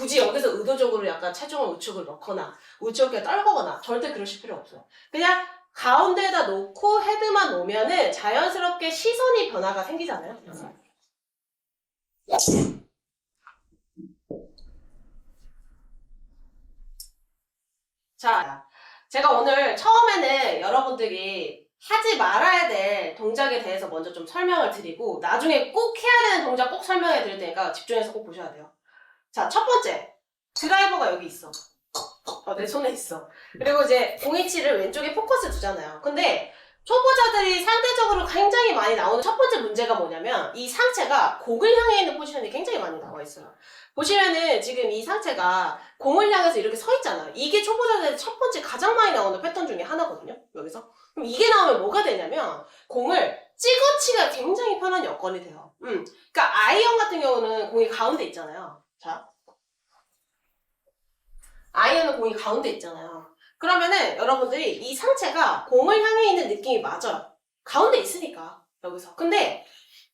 굳이 여기서 의도적으로 약간 체중을 우측을 넣거나 우측에 떨거나 절대 그러실 필요 없어요. 그냥 가운데에다 놓고 헤드만 놓으면은 자연스럽게 시선이 변화가 생기잖아요. 자, 제가 오늘 처음에는 여러분들이 하지 말아야 될 동작에 대해서 먼저 좀 설명을 드리고 나중에 꼭 해야 되는 동작 꼭 설명해 드릴 테니까 집중해서 꼭 보셔야 돼요. 자, 첫 번째. 드라이버가 여기 있어. 어, 내 손에 있어. 그리고 이제 공이치를 왼쪽에 포커스 두잖아요. 근데 초보자들이 상대적으로 굉장히 많이 나오는 첫 번째 문제가 뭐냐면 이 상체가 공을 향해 있는 포지션이 굉장히 많이 나와 있어요. 보시면은 지금 이 상체가 공을 향해서 이렇게 서 있잖아요. 이게 초보자들의 첫 번째 가장 많이 나오는 패턴 중에 하나거든요. 여기서. 그럼 이게 나오면 뭐가 되냐면 공을 찍어치기가 굉장히 편한 여건이 돼요. 음. 그러니까 아이언 같은 경우는 공이 가운데 있잖아요. 자. 아이언은 공이 가운데 있잖아요. 그러면은 여러분들이 이 상체가 공을 향해 있는 느낌이 맞아요. 가운데 있으니까 여기서. 근데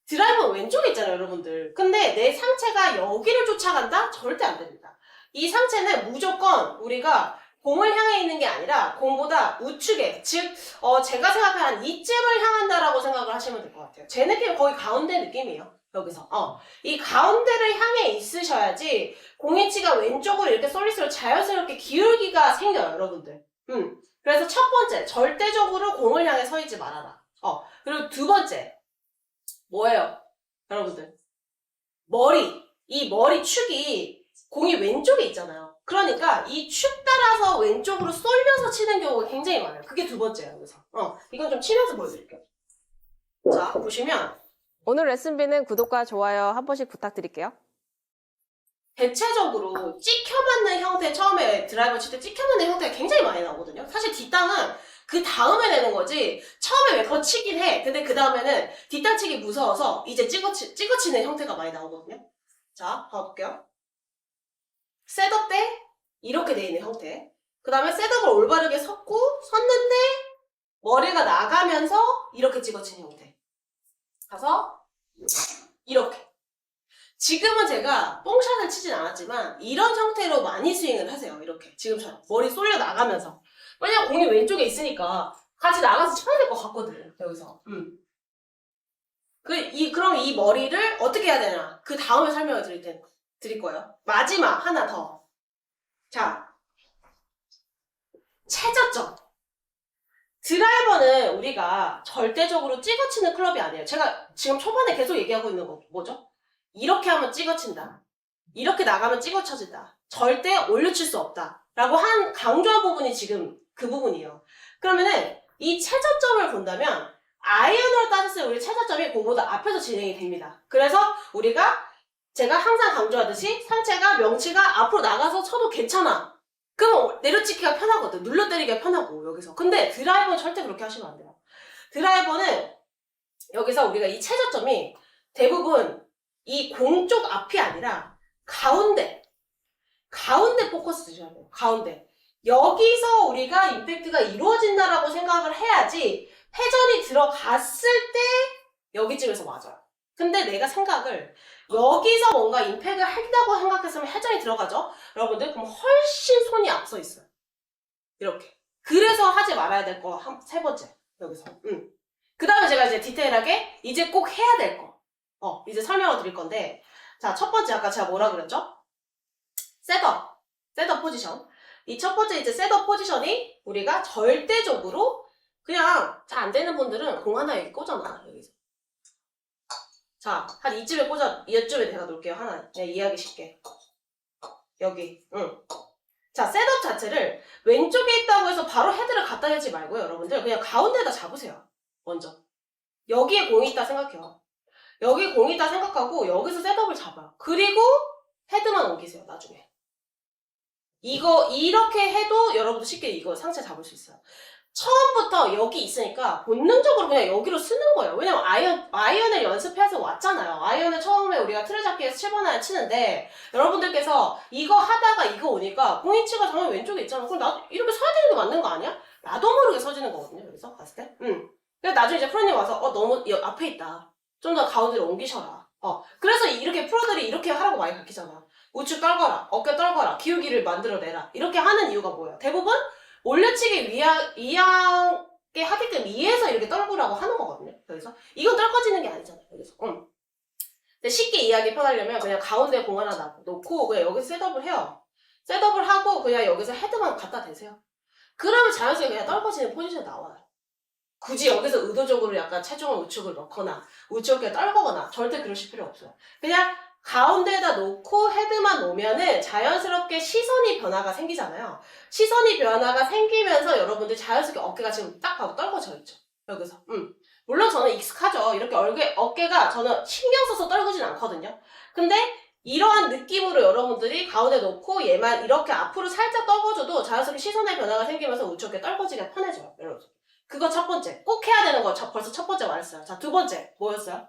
드라이버는 왼쪽에 있잖아요, 여러분들. 근데 내 상체가 여기를 쫓아간다? 절대 안 됩니다. 이 상체는 무조건 우리가 공을 향해 있는 게 아니라 공보다 우측에, 즉, 어, 제가 생각하는 이쯤을 향한다라고 생각을 하시면 될 것 같아요. 제 느낌은 거의 가운데 느낌이에요. 여기서. 어. 이 가운데를 향해 있으셔야지 공이치가 왼쪽으로 이렇게 솔리스로 자연스럽게 기울기가 생겨요, 여러분들. 음. 그래서 첫 번째, 절대적으로 공을 향해 서 있지 말아라. 어. 그리고 두 번째, 뭐예요? 여러분들. 머리. 이 머리 축이 공이 왼쪽에 있잖아요. 그러니까 이 축 따라서 왼쪽으로 쏠려서 치는 경우가 굉장히 많아요. 그게 두 번째예요, 여기서. 어. 이건 좀 치면서 보여드릴게요. 자, 보시면 오늘 레슨비는 구독과 좋아요 한 번씩 부탁드릴게요. 대체적으로 찍혀맞는 형태, 처음에 드라이버 칠 때 찍혀맞는 형태가 굉장히 많이 나오거든요. 사실 뒷땅은 그 다음에 내는 거지, 처음에 왜 거치긴 해. 근데 그 다음에는 뒷땅 치기 무서워서 이제 찍어치, 찍어치는 형태가 많이 나오거든요. 자, 봐볼게요. 셋업 때 이렇게 돼 있는 형태. 그 다음에 셋업을 올바르게 섰고, 섰는데 머리가 나가면서 이렇게 찍어치는 형태. 가서 이렇게. 지금은 제가 뽕샷을 치진 않았지만 이런 형태로 많이 스윙을 하세요. 이렇게 지금처럼 머리 쏠려 나가면서 왜냐면 공이 왼쪽에 있으니까 같이 나가서 쳐야 될 것 같거든 여기서. 음. 그 이 그럼 이 머리를 어떻게 해야 되나 그 다음에 설명을 드릴 테, 드릴 거예요. 마지막 하나 더. 자 최저점. 드라이버는 우리가 절대적으로 찍어치는 클럽이 아니에요. 제가 지금 초반에 계속 얘기하고 있는 거 뭐죠? 이렇게 하면 찍어친다. 이렇게 나가면 찍어쳐진다. 절대 올려칠 수 없다. 라고 한 강조한 부분이 지금 그 부분이에요. 그러면은 이 최저점을 본다면 아이언으로 따졌을 때 우리 최저점이 공보다 앞에서 진행이 됩니다. 그래서 우리가 제가 항상 강조하듯이 상체가 명치가 앞으로 나가서 쳐도 괜찮아. 그럼 내려치기가 편하거든. 눌러 때리기가 편하고 여기서. 근데 드라이버는 절대 그렇게 하시면 안 돼요. 드라이버는 여기서 우리가 이 최저점이 대부분 이 공 쪽 앞이 아니라 가운데 가운데 포커스 드셔야 돼요. 가운데 여기서 우리가 임팩트가 이루어진다라고 생각을 해야지 회전이 들어갔을 때 여기쯤에서 맞아요. 근데 내가 생각을 여기서 뭔가 임팩을 한다고 생각했으면 회전이 들어가죠? 여러분들 그럼 훨씬 손이 앞서 있어요. 이렇게. 그래서 하지 말아야 될거세 번째 여기서. 음. 그 다음에 제가 이제 디테일하게 이제 꼭 해야 될 거. 어, 이제 설명을 드릴 건데, 자, 첫 번째 아까 제가 뭐라 그랬죠? 셋업, 셋업 포지션. 이 첫 번째 이제 셋업 포지션이 우리가 절대적으로 그냥 잘 안 되는 분들은 공 하나 여기 꽂아놔, 여기서. 자, 한 이쯤에 꽂아, 이쯤에 제가 놓을게요, 하나. 그냥 이해하기 쉽게. 여기, 응. 자, 셋업 자체를 왼쪽에 있다고 해서 바로 헤드를 갖다 대지 말고요, 여러분들. 그냥 가운데다 잡으세요, 먼저. 여기에 공이 있다 생각해요. 여기 공이 있다 생각하고 여기서 셋업을 잡아요. 그리고 헤드만 옮기세요, 나중에. 이거 이렇게 해도 여러분도 쉽게 이거 상체 잡을 수 있어요. 처음부터 여기 있으니까 본능적으로 그냥 여기로 쓰는 거예요. 왜냐면 아이언, 아이언을 연습해서 왔잖아요. 아이언을 처음에 우리가 틀을 잡기에서 7번 안에 치는데 여러분들께서 이거 하다가 이거 오니까 공인치가 정말 왼쪽에 있잖아. 그럼 나 이렇게 서야 되는 게 맞는 거 아니야? 나도 모르게 서지는 거거든요. 여기서 봤을 때. 응. 그래서 나중에 이제 프로님 와서 어 너무 여- 앞에 있다. 좀 더 가운데로 옮기셔라. 어. 그래서 이렇게 프로들이 이렇게 하라고 많이 가르치잖아. 우측 떨거라, 어깨 떨거라, 기울기를 만들어내라. 이렇게 하는 이유가 뭐예요? 대부분 올려치기 위하, 위하게 하게끔 위에서 이렇게 떨구라고 하는 거거든요. 그래서 이건 떨궈지는 게 아니잖아요. 그래서 음. 근데 쉽게 이해하기 편하려면 그냥 가운데 공 하나 놔- 놓고 그냥 여기서 셋업을 해요. 셋업을 하고 그냥 여기서 헤드만 갖다 대세요. 그러면 자연스럽게 그냥 떨궈지는 포지션이 나와요. 굳이 여기서 의도적으로 약간 체중을 우측을 넣거나 우측에 떨거거나 절대 그러실 필요 없어요. 그냥 가운데에다 놓고 헤드만 놓으면은 자연스럽게 시선이 변화가 생기잖아요. 시선이 변화가 생기면서 여러분들 자연스럽게 어깨가 지금 딱 봐도 떨궈져 있죠. 여기서. 음. 물론 저는 익숙하죠. 이렇게 어깨, 어깨가 저는 신경 써서 떨구진 않거든요. 근데 이러한 느낌으로 여러분들이 가운데 놓고 얘만 이렇게 앞으로 살짝 떨궈줘도 자연스럽게 시선의 변화가 생기면서 우측에 떨궈지기가 편해져요. 여러분. 그거 첫 번째. 꼭 해야 되는 거 저- 벌써 첫 번째 말했어요. 자, 두 번째. 뭐였어요?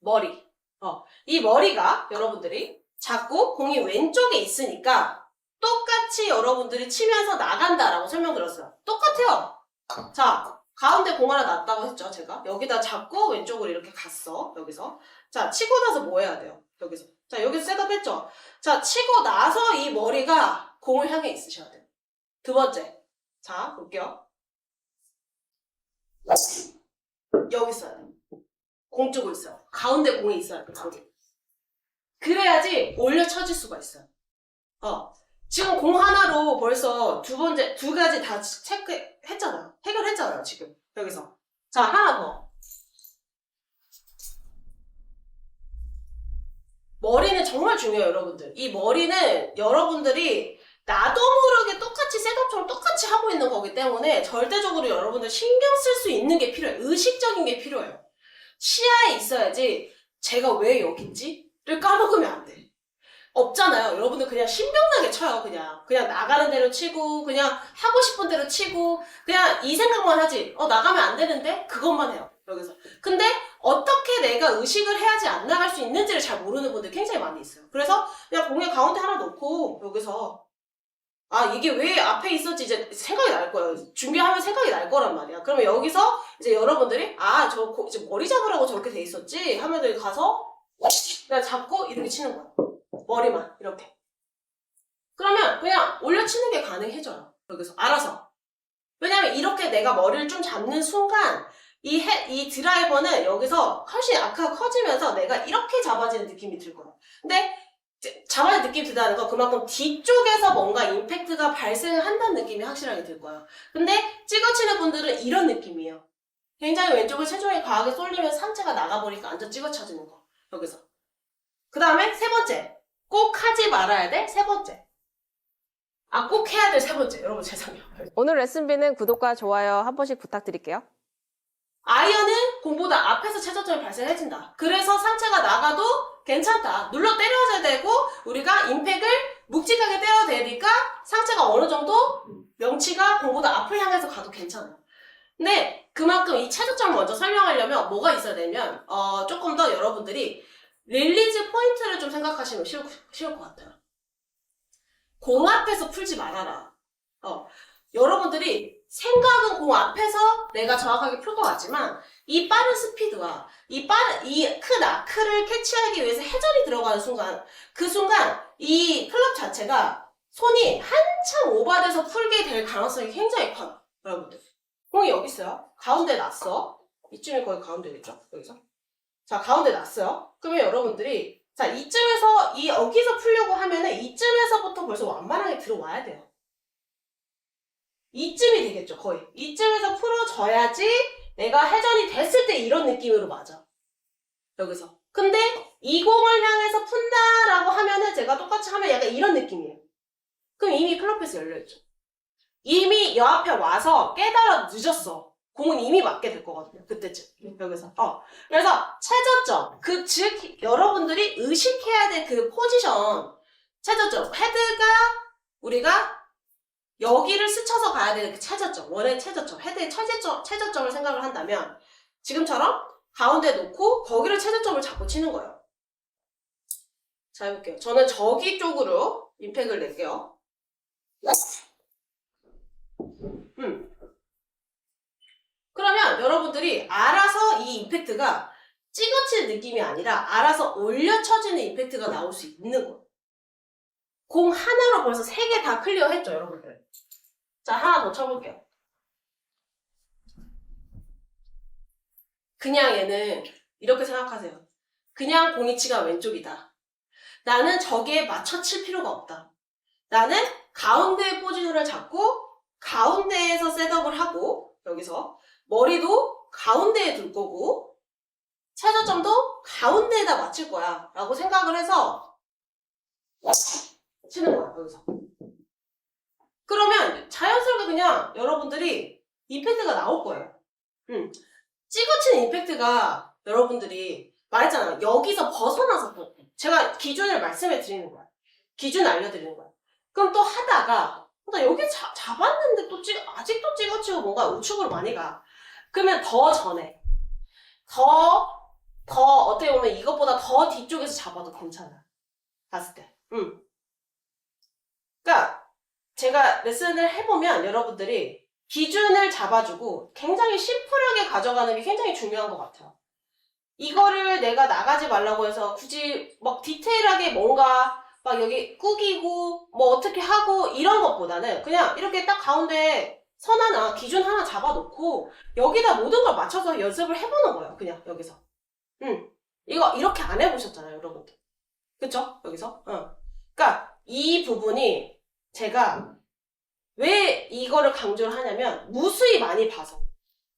머리. 어, 이 머리가 여러분들이 자꾸 공이 왼쪽에 있으니까 똑같이 여러분들이 치면서 나간다라고 설명드렸어요. 똑같아요. 자, 가운데 공 하나 놨다고 했죠, 제가. 여기다 잡고 왼쪽으로 이렇게 갔어, 여기서. 자, 치고 나서 뭐 해야 돼요? 여기서. 자, 여기서 셋업 했죠? 자, 치고 나서 이 머리가 공을 향해 있으셔야 돼요. 두 번째. 자, 볼게요. 여기 있어야 돼요. 공 쪽으로 있어요. 가운데 공이 있어야 돼요, 거기. 그래야지 올려 쳐질 수가 있어요. 어. 지금 공 하나로 벌써 두 번째, 두 가지 다 체크했잖아요. 해결했잖아요, 지금. 여기서. 자, 하나 더. 머리는 정말 중요해요, 여러분들. 이 머리는 여러분들이 나도 모르게 똑같이 셋업처럼 똑같이 하고 있는 거기 때문에 절대적으로 여러분들 신경 쓸 수 있는 게 필요해요. 의식적인 게 필요해요. 시야에 있어야지 제가 왜 여기 있지?를 까먹으면 안 돼. 없잖아요. 여러분들 그냥 신명나게 쳐요. 그냥 그냥 나가는 대로 치고 그냥 하고 싶은 대로 치고 그냥 이 생각만 하지. 어 나가면 안 되는데 그것만 해요. 여기서. 근데 어떻게 내가 의식을 해야지 안 나갈 수 있는지를 잘 모르는 분들 굉장히 많이 있어요. 그래서 그냥 공의 가운데 하나 놓고 여기서 아 이게 왜 앞에 있었지 이제 생각이 날 거예요. 준비하면 생각이 날 거란 말이야. 그러면 여기서 이제 여러분들이 아 저 이제 머리 잡으라고 저렇게 돼 있었지 하면 여기 가서 그냥 잡고 이렇게 치는 거야. 머리만 이렇게. 그러면 그냥 올려 치는 게 가능해져요. 여기서 알아서. 왜냐면 이렇게 내가 머리를 좀 잡는 순간 이, 해, 이 드라이버는 여기서 훨씬 아크가 커지면서 내가 이렇게 잡아지는 느낌이 들 거야. 근데 잡아지는 느낌이 든다는 건 그만큼 뒤쪽에서 뭔가 임팩트가 발생을 한다는 느낌이 확실하게 들 거예요. 근데 찍어치는 분들은 이런 느낌이에요. 굉장히 왼쪽을 체중이 강하게 쏠리면서 상체가 나가버리니까 완전 찍어쳐지는 거. 여기서. 그 다음에 세 번째. 꼭 하지 말아야 돼. 세 번째. 아, 꼭 해야 돼. 세 번째. 여러분, 죄송해요. 오늘 레슨비는 구독과 좋아요 한 번씩 부탁드릴게요. 아이언은 공보다 앞에서 최저점이 발생해진다. 그래서 상체가 나가도 괜찮다. 눌러 때려줘야 되고, 우리가 임팩을 묵직하게 때려야 되니까 상체가 어느 정도 명치가 공보다 앞을 향해서 가도 괜찮아요. 근데 그만큼 이 최저점을 먼저 설명하려면 뭐가 있어야 되면, 어, 조금 더 여러분들이 릴리즈 포인트를 좀 생각하시면 쉬울, 쉬울 것 같아요. 공 앞에서 풀지 말아라. 어, 여러분들이 생각은 공 앞에서 내가 정확하게 풀 것 같지만 이 빠른 스피드와 이 빠른 이큰 아크를 캐치하기 위해서 회전이 들어가는 순간 그 순간 이 클럽 자체가 손이 한참 오버돼서 풀게 될 가능성이 굉장히 커요 여러분들. 공이 여기 있어요. 가운데 놨어. 이쯤이 거의 가운데겠죠? 여기서? 자 가운데 놨어요. 그러면 여러분들이 자 이쯤에서 이 여기서 풀려고 하면은 이쯤에서부터 벌써 완만하게 들어와야 돼요. 이쯤이 되겠죠, 거의. 이쯤에서 풀어져야지 내가 회전이 됐을 때 이런 느낌으로 맞아. 여기서. 근데 이 공을 향해서 푼다라고 하면은 제가 똑같이 하면 약간 이런 느낌이에요. 그럼 이미 클럽에서 열려있죠. 이미 여 앞에 와서 깨달아 늦었어. 공은 이미 맞게 될 거거든요. 그때쯤. 여기서. 어. 그래서 최저점. 그, 즉, 여러분들이 의식해야 될 그 포지션. 최저점. 헤드가 우리가 여기를 스쳐서 가야 되는 그 최저점, 원의 최저점, 헤드의 최저점, 최저점을 생각을 한다면 지금처럼 가운데 놓고 거기를 최저점을 잡고 치는 거예요. 자, 해볼게요. 저는 저기 쪽으로 임팩을 낼게요. 음. 그러면 여러분들이 알아서 이 임팩트가 찍어치는 느낌이 아니라 알아서 올려 쳐지는 임팩트가 나올 수 있는 거예요. 공 하나로 벌써 세 개 다 클리어 했죠, 여러분들. 자, 하나 더 쳐볼게요. 그냥 얘는 이렇게 생각하세요. 그냥 공이치가 왼쪽이다. 나는 저기에 맞춰 칠 필요가 없다. 나는 가운데 포지션을 잡고 가운데에서 셋업을 하고 여기서 머리도 가운데에 둘 거고 최저점도 가운데에다 맞출 거야 라고 생각을 해서 치는 거야 여기서 그러면 자연스럽게 그냥 여러분들이 임팩트가 나올 거예요 음. 찍어치는 임팩트가 여러분들이 말했잖아요 여기서 벗어나서 또 제가 기준을 말씀해 드리는 거야 기준 알려드리는 거야 그럼 또 하다가 나 여기 자- 잡았는데 또 찍, 아직도 찍어치고 뭔가 우측으로 많이 가. 그러면 더 전에, 더, 더, 어떻게 보면 이것보다 더 뒤쪽에서 잡아도 괜찮아. 봤을 때. 음. 제가 레슨을 해보면 여러분들이 기준을 잡아주고 굉장히 심플하게 가져가는 게 굉장히 중요한 것 같아요. 이거를 내가 나가지 말라고 해서 굳이 막 디테일하게 뭔가 막 여기 꾸기고 뭐 어떻게 하고 이런 것보다는 그냥 이렇게 딱 가운데 선 하나 기준 하나 잡아놓고 여기다 모든 걸 맞춰서 연습을 해보는 거예요 그냥 여기서. 음 이거 이렇게 안 해보셨잖아요 여러분들. 그쵸? 여기서? 응. 그러니까 이 부분이 제가 왜 이거를 강조를 하냐면 무수히 많이 봐서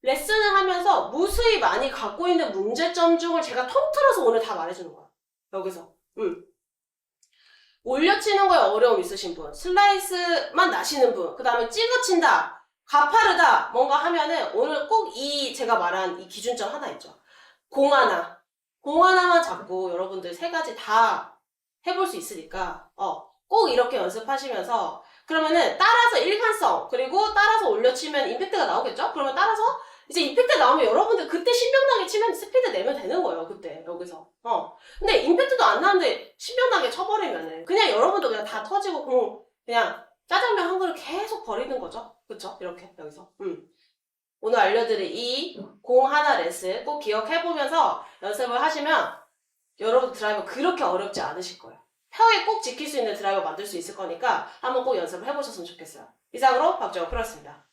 레슨을 하면서 무수히 많이 갖고 있는 문제점 중을 제가 통틀어서 오늘 다 말해주는 거야 여기서 음. 올려치는 거에 어려움 있으신 분, 슬라이스만 나시는 분, 그 다음에 찍어친다, 가파르다, 뭔가 하면은 오늘 꼭 이 제가 말한 이 기준점 하나 있죠. 공 하나. 공 하나만 잡고 여러분들 세 가지 다 해볼 수 있으니까, 어, 꼭 이렇게 연습하시면서, 그러면은 따라서 일관성, 그리고 따라서 올려치면 임팩트가 나오겠죠? 그러면 따라서 이제 임팩트 나오면 여러분들 그때 신명나게 치면 스피드 내면 되는 거예요, 그때, 여기서. 어. 근데 임팩트도 안 나는데 신명나게 쳐버리면은 그냥 여러분도 그냥 다 터지고 공 그냥 짜장면 한 그릇 계속 버리는 거죠. 그쵸? 이렇게 여기서. 음. 오늘 알려드릴 이공 하나 레슨 꼭 기억해보면서 연습을 하시면 여러분 드라이버 그렇게 어렵지 않으실 거예요. 펴에 꼭 지킬 수 있는 드라이버 만들 수 있을 거니까 한번 꼭 연습을 해보셨으면 좋겠어요. 이상으로 박정호 프로였습니다.